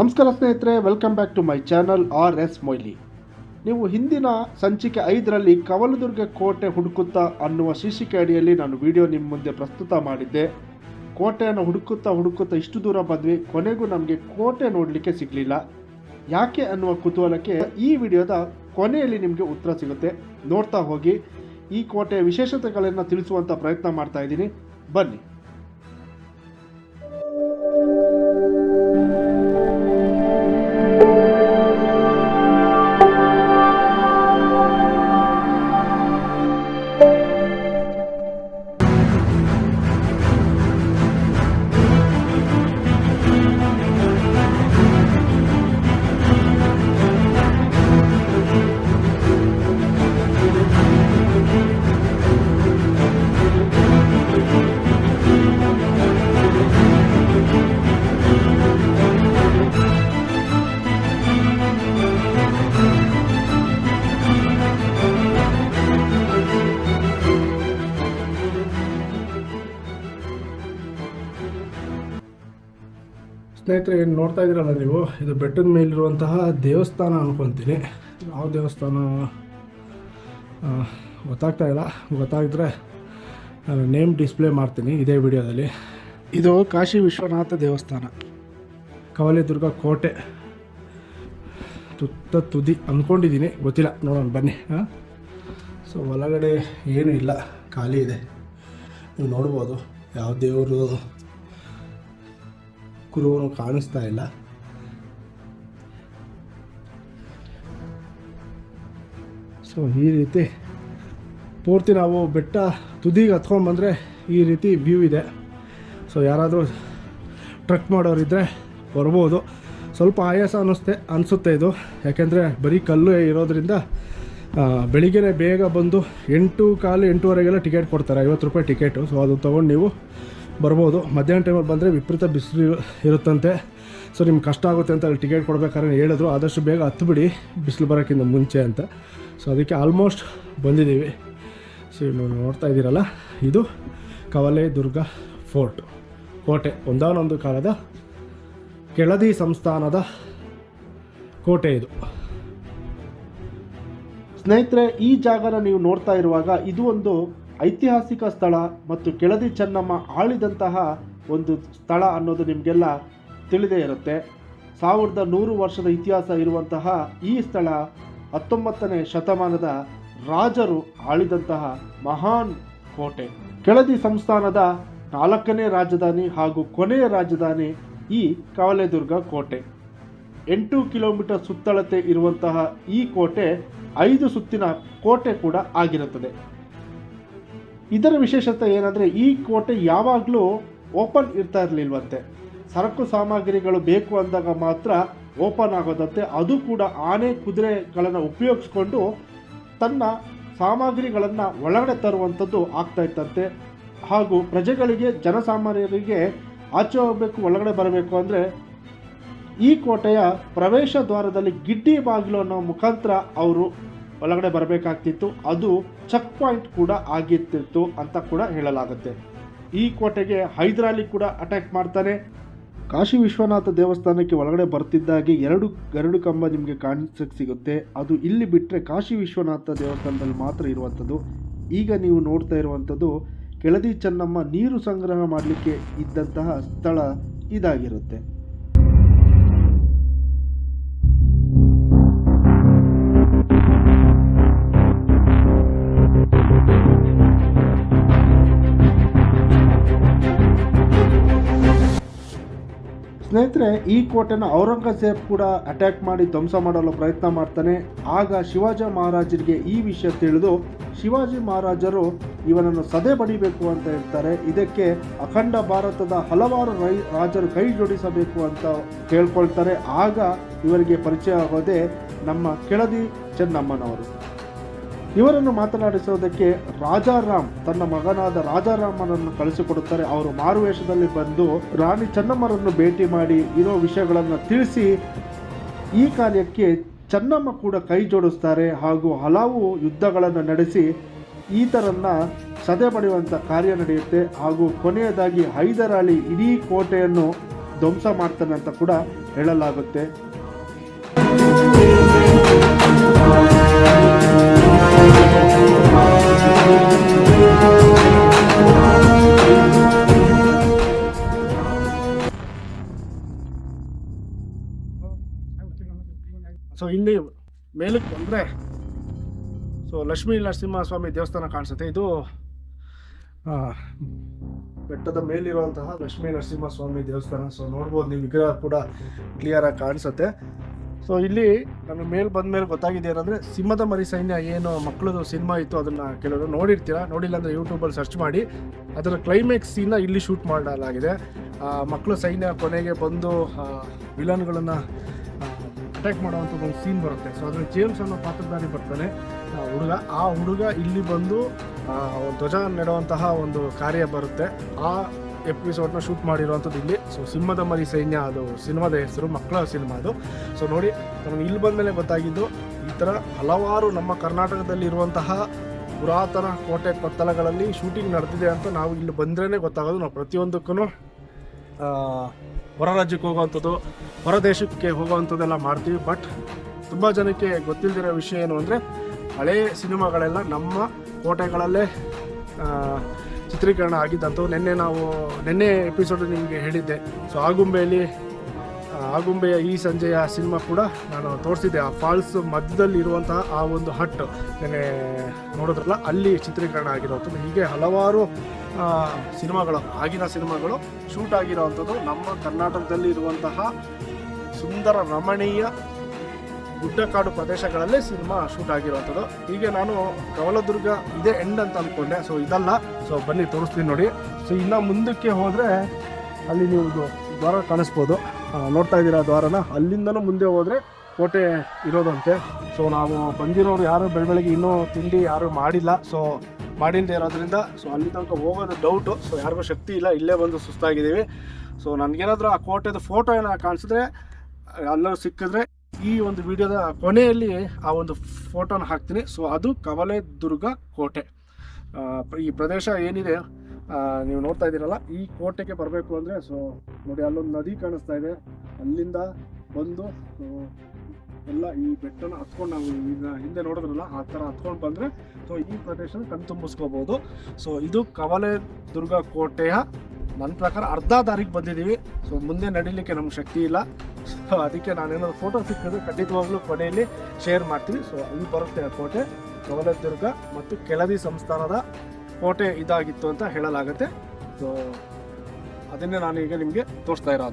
ನಮಸ್ಕಾರ ಸ್ನೇಹಿತರೆ welcome back to my channel R S Moily ನೀವು ಹಿಂದಿನ ಸಂಚಿಕೆ ಐದರಲ್ಲಿ ಕವಲದುರ್ಗ ಕೋಟೆ ಹುಡುಕುತ್ತಾ ಅನ್ನುವ ಶೀರ್ಷಿಕೆ ಅಡಿಯಲ್ಲಿ ನಾನು ವಿಡಿಯೋ ನಿಮ್ಮ ಮುಂದೆ ಪ್ರಸ್ತುತ ಮಾಡಿದ್ದೆ. ಕೋಟೆಯನ್ನು ಹುಡುಕುತ್ತಾ ಹುಡುಕುತ್ತಾ ಇಷ್ಟು ದೂರ ಬಂದ್ವಿ, ಕೊನೆಗೂ ನಮಗೆ ಕೋಟೆ ನೋಡಲಿಕ್ಕೆ ಸಿಗಲಿಲ್ಲ. ಯಾಕೆ ಅನ್ನುವ ಕುತೂಹಲಕ್ಕೆ ಈ ವಿಡಿಯೋದ ಕೊನೆಯಲ್ಲಿ ನಿಮಗೆ ಉತ್ತರ ಸಿಗುತ್ತೆ. ನೋಡ್ತಾ ಹೋಗಿ, ಈ ಕೋಟೆಯ ವಿಶೇಷತೆಗಳನ್ನು ತಿಳಿಸುವಂಥ ಪ್ರಯತ್ನ ಮಾಡ್ತಾ ಇದ್ದೀನಿ. ಬನ್ನಿ. ಸ್ನೇಹಿತರೆ, ಏನು ನೋಡ್ತಾ ಇದ್ದೀರಲ್ಲ ನೀವು? ಇದು ಬೆಟ್ಟದ ಮೇಲಿರುವಂತಹ ದೇವಸ್ಥಾನ ಅನ್ಕೊತೀನಿ. ಯಾವ ದೇವಸ್ಥಾನ? ಗೊತ್ತಾಗ್ತಾ ಇಲ್ಲ. ಗೊತ್ತಾಗಿದ್ರೆ ನಾನು ನೇಮ್ ಡಿಸ್ಪ್ಲೇ ಮಾಡ್ತೀನಿ ಇದೇ ವಿಡಿಯೋದಲ್ಲಿ. ಇದು ಕಾಶಿ ವಿಶ್ವನಾಥ ದೇವಸ್ಥಾನ. ಕವಲಿದುರ್ಗ ಕೋಟೆ. ತುತ್ತ ತುದಿ ಅಂದ್ಕೊಂಡಿದ್ದೀನಿ ಗೊತ್ತಿಲ್ಲ. ನೋಡೋಣ, ಬನ್ನಿ. ಹಾಂ ಸೊ, ಒಳಗಡೆ ಏನೂ ಇಲ್ಲ. ಖಾಲಿ ಇದೆ. ನೀವು ನೋಡ್ಬೋದು. ಯಾವ ದೇವರು ಕುರುವನು ಕಾಣಿಸ್ತಾ ಇಲ್ಲ. ಸೊ ಈ ರೀತಿ ಪೂರ್ತಿ ನಾವು ಬೆಟ್ಟ ತುದಿಗೆ ಹತ್ಕೊಂಡ್ಬಂದರೆ ಈ ರೀತಿ ವ್ಯೂ ಇದೆ. ಸೊ ಯಾರಾದರೂ ಟ್ರಕ್ ಮಾಡೋರಿದ್ದರೆ ಬರ್ಬೋದು. ಸ್ವಲ್ಪ ಆಯಾಸ ಅನ್ನಿಸ್ತೆ, ಅನಿಸುತ್ತೆ ಇದು. ಯಾಕೆಂದರೆ ಬರೀ ಕಲ್ಲು ಇರೋದ್ರಿಂದ ಬೆಳಿಗ್ಗೆ ಬೇಗ ಬಂದು ಎಂಟು ಕಾಲು ಎಂಟೂವರೆಗೆಲ್ಲ ಟಿಕೆಟ್ ಕೊಡ್ತಾರೆ, ಐವತ್ತು ರೂಪಾಯಿ ಟಿಕೆಟು ಸೊ ಅದು ತೊಗೊಂಡು ನೀವು ಬರ್ಬೋದು. ಮಧ್ಯಾಹ್ನ ಟೈಮಲ್ಲಿ ಬಂದರೆ ವಿಪರೀತ ಬಿಸಿಲು ಇರುತ್ತಂತೆ. ಸೊ ನಿಮ್ಗೆ ಕಷ್ಟ ಆಗುತ್ತೆ ಅಂತ ಅಲ್ಲಿ ಟಿಕೆಟ್ ಕೊಡ್ಬೇಕಾದ್ರೆ ಹೇಳಿದ್ರು. ಆದಷ್ಟು ಬೇಗ ಹತ್ತುಬಿಡಿ ಬಿಸಿಲು ಬರೋಕ್ಕಿಂತ ಮುಂಚೆ ಅಂತ. ಸೊ ಅದಕ್ಕೆ ಆಲ್ಮೋಸ್ಟ್ ಬಂದಿದ್ದೀವಿ. ಸೊ ನೀವು ನೋಡ್ತಾ ಇದ್ದೀರಲ್ಲ. ಇದು ಕವಲೆ ದುರ್ಗ ಫೋರ್ಟ್. ಕೋಟೆ. ಒಂದಾನೊಂದು ಕಾಲದ ಕೆಳದಿ ಸಂಸ್ಥಾನದ ಕೋಟೆ ಇದು. ಸ್ನೇಹಿತರೆ, ಈ ಜಾಗನ ನೀವು ನೋಡ್ತಾ ಇರುವಾಗ ಇದು ಒಂದು ಐತಿಹಾಸಿಕ ಸ್ಥಳ ಮತ್ತು ಕೆಳದಿ ಚೆನ್ನಮ್ಮ ಆಳಿದಂತಹ ಒಂದು ಸ್ಥಳ ಅನ್ನೋದು ನಿಮಗೆಲ್ಲ ತಿಳಿದೇ ಇರುತ್ತೆ. ಸಾವಿರದ ನೂರು ವರ್ಷದ ಇತಿಹಾಸ ಇರುವಂತಹ ಈ ಸ್ಥಳ ಹತ್ತೊಂಬತ್ತನೇ ಶತಮಾನದ ರಾಜರು ಆಳಿದಂತಹ ಮಹಾನ್ ಕೋಟೆ. ಕೆಳದಿ ಸಂಸ್ಥಾನದ ನಾಲ್ಕನೇ ರಾಜಧಾನಿ ಹಾಗೂ ಕೊನೆಯ ರಾಜಧಾನಿ ಈ ಕವಲೆದುರ್ಗ ಕೋಟೆ. ಎಂಟು ಕಿಲೋಮೀಟರ್ ಸುತ್ತಳತೆ ಇರುವಂತಹ ಈ ಕೋಟೆ ಐದು ಸುತ್ತಿನ ಕೋಟೆ ಕೂಡ ಆಗಿರುತ್ತದೆ. ಇದರ ವಿಶೇಷತೆ ಏನಂದರೆ ಈ ಕೋಟೆ ಯಾವಾಗಲೂ ಓಪನ್ ಇರ್ತಾ ಇರಲಿಲ್ವಂತೆ. ಸರಕು ಸಾಮಗ್ರಿಗಳು ಬೇಕು ಅಂದಾಗ ಮಾತ್ರ ಓಪನ್ ಆಗೋದಂತೆ. ಅದು ಕೂಡ ಆನೆ ಕುದುರೆಗಳನ್ನು ಉಪಯೋಗಿಸ್ಕೊಂಡು ತನ್ನ ಸಾಮಗ್ರಿಗಳನ್ನು ಒಳಗಡೆ ತರುವಂಥದ್ದು ಆಗ್ತಾ ಇತ್ತಂತೆ. ಹಾಗೂ ಪ್ರಜೆಗಳಿಗೆ, ಜನಸಾಮಾನ್ಯರಿಗೆ ಆಚೆ ಹೋಗಬೇಕು, ಒಳಗಡೆ ಬರಬೇಕು ಅಂದರೆ ಈ ಕೋಟೆಯ ಪ್ರವೇಶ ದ್ವಾರದಲ್ಲಿ ಗಿಡ್ಡಿ ಬಾಗಿಲು ಅನ್ನೋ ಮುಖಾಂತರ ಅವರು ಒಳಗಡೆ ಬರಬೇಕಾಗ್ತಿತ್ತು. ಅದು ಚೆಕ್ ಪಾಯಿಂಟ್ ಕೂಡ ಆಗಿರ್ತಿತ್ತು ಅಂತ ಕೂಡ ಹೇಳಲಾಗುತ್ತೆ. ಈ ಕೋಟೆಗೆ ಹೈದರಾಲಿ ಕೂಡ ಅಟ್ಯಾಕ್ ಮಾಡ್ತಾನೆ. ಕಾಶಿ ವಿಶ್ವನಾಥ ದೇವಸ್ಥಾನಕ್ಕೆ ಒಳಗಡೆ ಬರ್ತಿದ್ದಾಗೆ ಎರಡು ಗರಡು ಕಂಬ ನಿಮಗೆ ಕಾಣಿಸಕ್ಕೆ ಸಿಗುತ್ತೆ. ಅದು ಇಲ್ಲಿ ಬಿಟ್ಟರೆ ಕಾಶಿ ವಿಶ್ವನಾಥ ದೇವಸ್ಥಾನದಲ್ಲಿ ಮಾತ್ರ ಇರುವಂಥದ್ದು. ಈಗ ನೀವು ನೋಡ್ತಾ ಇರುವಂಥದ್ದು ಕೆಳದಿ ಚೆನ್ನಮ್ಮ ನೀರು ಸಂಗ್ರಹ ಮಾಡಲಿಕ್ಕೆ ಇದ್ದಂತಹ ಸ್ಥಳ ಇದಾಗಿರುತ್ತೆ. ಸ್ನೇಹಿತರೆ ಈ ಕೋಟೆನ ಔರಂಗಜೇಬ್ ಕೂಡ ಅಟ್ಯಾಕ್ ಮಾಡಿ ಧ್ವಂಸ ಮಾಡಲು ಪ್ರಯತ್ನ ಮಾಡ್ತಾನೆ. ಆಗ ಶಿವಾಜಿ ಮಹಾರಾಜರಿಗೆ ಈ ವಿಷಯ ತಿಳಿದು ಶಿವಾಜಿ ಮಹಾರಾಜರು ಇವನನ್ನು ಸದೆ ಬಡಿಬೇಕು ಅಂತ ಹೇಳ್ತಾರೆ. ಇದಕ್ಕೆ ಅಖಂಡ ಭಾರತದ ಹಲವಾರು ರಾಜರು ಕೈ ಜೋಡಿಸಬೇಕು ಅಂತ ಕೇಳ್ಕೊಳ್ತಾರೆ. ಆಗ ಇವರಿಗೆ ಪರಿಚಯ ಆಗೋದೇ ನಮ್ಮ ಕೆಳದಿ ಚೆನ್ನಮ್ಮನವರು. ಇವರನ್ನು ಮಾತನಾಡಿಸೋದಕ್ಕೆ ರಾಜಾರಾಮ್ ತನ್ನ ಮಗನಾದ ರಾಜಾರಾಮನನ್ನು ಕಳಿಸಿಕೊಡುತ್ತಾರೆ. ಅವರು ಮಾರುವೇಷದಲ್ಲಿ ಬಂದು ರಾಣಿ ಚೆನ್ನಮ್ಮರನ್ನು ಭೇಟಿ ಮಾಡಿ ಇರೋ ವಿಷಯಗಳನ್ನು ತಿಳಿಸಿ ಈ ಕಾರ್ಯಕ್ಕೆ ಚೆನ್ನಮ್ಮ ಕೂಡ ಕೈ ಜೋಡಿಸ್ತಾರೆ ಹಾಗೂ ಹಲವು ಯುದ್ಧಗಳನ್ನು ನಡೆಸಿ ಈತರನ್ನ ಸದೆ ಪಡೆಯುವಂಥ ಕಾರ್ಯ ನಡೆಯುತ್ತೆ. ಹಾಗೂ ಕೊನೆಯದಾಗಿ ಹೈದರಾಳಿ ಇಡೀ ಕೋಟೆಯನ್ನು ಧ್ವಂಸ ಮಾಡ್ತಾನೆ ಅಂತ ಕೂಡ ಹೇಳಲಾಗುತ್ತೆ. ಸೊ ಇಲ್ಲಿ ಮೇಲಕ್ಕೆ ಬಂದರೆ ಸೊ ಲಕ್ಷ್ಮೀ ನರಸಿಂಹಸ್ವಾಮಿ ದೇವಸ್ಥಾನ ಕಾಣಿಸುತ್ತೆ. ಇದು ಬೆಟ್ಟದ ಮೇಲಿರುವಂತಹ ಲಕ್ಷ್ಮೀ ನರಸಿಂಹಸ್ವಾಮಿ ದೇವಸ್ಥಾನ. ಸೊ ನೋಡ್ಬೋದು ನೀವು ವಿಗ್ರಹ ಕೂಡ ಕ್ಲಿಯರಾಗಿ ಕಾಣಿಸುತ್ತೆ. ಸೊ ಇಲ್ಲಿ ನಮಗೆ ಮೇಲೆ ಬಂದ ಮೇಲೆ ಗೊತ್ತಾಗಿದೆ ಏನಂದರೆ, ಸಿಂಹದ ಮರಿ ಸೈನ್ಯ ಏನು ಮಕ್ಕಳದು ಸಿನಿಮಾ ಇತ್ತು ಅದನ್ನು ಕೆಲವರು ನೋಡಿರ್ತೀರಾ? ನೋಡಿಲ್ಲ ಅಂದರೆ ಯೂಟ್ಯೂಬಲ್ಲಿ ಸರ್ಚ್ ಮಾಡಿ. ಅದರ ಕ್ಲೈಮ್ಯಾಕ್ಸ್ ಸೀನ ಇಲ್ಲಿ ಶೂಟ್ ಮಾಡಲಾಗಿದೆ. ಮಕ್ಕಳು ಸೈನ್ಯ ಕೊನೆಗೆ ಬಂದು ವಿಲನ್ಗಳನ್ನು ಅಟ್ಯಾಕ್ ಮಾಡುವಂಥದ್ದು ಒಂದು ಸೀನ್ ಬರುತ್ತೆ. ಸೊ ಅದರಲ್ಲಿ ಜೇಮ್ಸ್ ಅನ್ನೋ ಪಾತ್ರಧಾರಿ ಬರ್ತಾನೆ. ಹುಡುಗ, ಆ ಹುಡುಗ ಇಲ್ಲಿ ಬಂದು ಧ್ವಜ ನೆಡುವಂತಹ ಒಂದು ಕಾರ್ಯ ಬರುತ್ತೆ. ಆ ಎಪಿಸೋಡ್ನ ಶೂಟ್ ಮಾಡಿರುವಂಥದ್ದು ಇಲ್ಲಿ. ಸೊ ಸಿಂಹದ ಮರಿ ಸೈನ್ಯ, ಅದು ಸಿನಿಮಾದ ಹೆಸರು, ಮಕ್ಕಳ ಸಿನಿಮಾ ಅದು. ಸೊ ನೋಡಿ, ನಮಗೆ ಇಲ್ಲಿ ಬಂದಮೇಲೆ ಗೊತ್ತಾಗಿದ್ದು, ಈ ಥರ ಹಲವಾರು ನಮ್ಮ ಕರ್ನಾಟಕದಲ್ಲಿ ಇರುವಂತಹ ಪುರಾತನ ಕೋಟೆ ಕೊತ್ತಲಗಳಲ್ಲಿ ಶೂಟಿಂಗ್ ನಡೆದಿದೆ ಅಂತ ನಾವು ಇಲ್ಲಿ ಬಂದ್ರೇ ಗೊತ್ತಾಗೋದು. ನಾವು ಪ್ರತಿಯೊಂದಕ್ಕೂ ಹೊರ ರಾಜ್ಯಕ್ಕೆ ಹೋಗುವಂಥದ್ದು, ಹೊರ ದೇಶಕ್ಕೆ ಹೋಗುವಂಥದ್ದೆಲ್ಲ ಮಾಡ್ತೀವಿ. ಬಟ್ ತುಂಬ ಜನಕ್ಕೆ ಗೊತ್ತಿಲ್ಲದಿರೋ ವಿಷಯ ಏನು ಅಂದರೆ, ಹಳೇ ಸಿನಿಮಾಗಳೆಲ್ಲ ನಮ್ಮ ಕೋಟೆಗಳಲ್ಲೇ ಚಿತ್ರೀಕರಣ ಆಗಿದ್ದಂಥವು. ನಿನ್ನೆ ನಾವು, ನಿನ್ನೆ ಎಪಿಸೋಡ್ ನಿಮಗೆ ಹೇಳಿದ್ದೆ. ಸೊ ಆಗುಂಬೆಯಲ್ಲಿ ಆಗುಂಬೆಯ ಈ ಸಂಜೆಯ ಸಿನಿಮಾ ಕೂಡ ನಾನು ತೋರಿಸಿದ್ದೆ. ಆ ಫಾಲ್ಸ್ ಮಧ್ಯದಲ್ಲಿ ಇರುವಂತಹ ಆ ಒಂದು ಹಟ್ ನೆನೆ ನೋಡಿದ್ರಲ್ಲ, ಅಲ್ಲಿ ಚಿತ್ರೀಕರಣ ಆಗಿರೋದು ಹೀಗೆ ಹಲವಾರು ಸಿನಿಮಾಗಳು, ಆಗಿನ ಸಿನಿಮಾಗಳು ಶೂಟ್ ಆಗಿರೋವಂಥದ್ದು ನಮ್ಮ ಕರ್ನಾಟಕದಲ್ಲಿ ಇರುವಂತಹ ಸುಂದರ ರಮಣೀಯ ಗುಡ್ಡಕಾಡು ಪ್ರದೇಶಗಳಲ್ಲೇ ಸಿನಿಮಾ ಶೂಟ್ ಆಗಿರುವಂಥದ್ದು ಹೀಗೆ ನಾನು ಕವಲದುರ್ಗ ಇದೇ ಎಂಡ್ ಅಂತ ಅಂದ್ಕೊಂಡೆ ಸೊ ಇದಲ್ಲ. ಸೊ ಬನ್ನಿ, ತೋರಿಸ್ತೀನಿ ನೋಡಿ. ಸೊ ಇನ್ನು ಮುಂದಕ್ಕೆ ಹೋದರೆ ಅಲ್ಲಿ ನೀವು ದ್ವಾರ ಕಾಣಿಸ್ಬೋದು. ನೋಡ್ತಾ ಇದ್ದೀರಾ ದ್ವಾರನ? ಅಲ್ಲಿಂದನೂ ಮುಂದೆ ಹೋದರೆ ಕೋಟೆ ಇರೋದಂತೆ. ಸೊ ನಾವು ಬಂದಿರೋರು ಯಾರು ಬೆಳಬೆಳಗ್ಗೆ ಇನ್ನೂ ತಿಂಡಿ ಯಾರು ಮಾಡಿಲ್ಲ. ಸೊ ಮಾಡಿಲ್ಲದೆ ಇರೋದ್ರಿಂದ ಸೊ ಅಲ್ಲಿ ತನಕ ಹೋಗೋದು ಡೌಟು ಸೊ ಯಾರಿಗೂ ಶಕ್ತಿ ಇಲ್ಲ, ಇಲ್ಲೇ ಬಂದು ಸುಸ್ತಾಗಿದ್ದೀವಿ. ಸೊ ನನಗೇನಾದರೂ ಆ ಕೋಟೆದು ಫೋಟೋ ಏನಾದ್ರು ಕಾಣಿಸಿದ್ರೆ, ಎಲ್ಲರೂ ಸಿಕ್ಕಿದ್ರೆ ಈ ಒಂದು ವಿಡಿಯೋದ ಕೊನೆಯಲ್ಲಿ ಆ ಒಂದು ಫೋಟೋನ ಹಾಕ್ತೀನಿ. ಸೊ ಅದು ಕವಲೆ ದುರ್ಗ ಕೋಟೆ ಈ ಪ್ರದೇಶ ಏನಿದೆ ನೀವು ನೋಡ್ತಾ ಇದ್ದೀರಲ್ಲ, ಈ ಕೋಟೆಗೆ ಬರಬೇಕು ಅಂದರೆ ಸೊ ನೋಡಿ, ಅಲ್ಲೊಂದು ನದಿ ಕಾಣಿಸ್ತಾ ಇದೆ. ಅಲ್ಲಿಂದ ಬಂದು ಎಲ್ಲ ಈ ಬೆಟ್ಟನ ಹತ್ಕೊಂಡು ನಾವು ಈಗ ಹಿಂದೆ ನೋಡಿದ್ರಲ್ಲ, ಆ ಥರ ಹತ್ಕೊಂಡು ಬಂದರೆ ಸೊ ಈ ಪ್ರದೇಶನ ಕಣ್ತುಂಬಿಸ್ಕೋಬೋದು ಸೊ ಇದು ಕವಲೆ ದುರ್ಗ ಕೋಟೆಯ ನನ್ನ ಪ್ರಕಾರ ಅರ್ಧ ದಾರಿಗೆ ಬಂದಿದ್ದೀವಿ. ಸೊ ಮುಂದೆ ನಡಿಲಿಕ್ಕೆ ನಮ್ಗೆ ಶಕ್ತಿ ಇಲ್ಲ. ಸೊ ಅದಕ್ಕೆ ನಾನು ನಾನೇನಾದ್ರು ಫೋಟೋ ಸಿಕ್ಕಿದ್ರೆ ಖಂಡಿತವಾಗ್ಲೂ ಕೊನೆಯಲ್ಲಿ ಶೇರ್ ಮಾಡ್ತೀವಿ ಸೊ ಅಲ್ಲಿ ಬರುತ್ತೆ ಆ ಕೋಟೆ. ಕವಲದುರ್ಗ ಮತ್ತು ಕೆಳದಿ ಸಂಸ್ಥಾನದ ಕೋಟೆ ಇದಾಗಿತ್ತು ಅಂತ ಹೇಳಲಾಗುತ್ತೆ. ಸೊ ಅದನ್ನೇ ನಾನು ಈಗ ನಿಮಗೆ ತೋರಿಸ್ತಾ ಇರೋ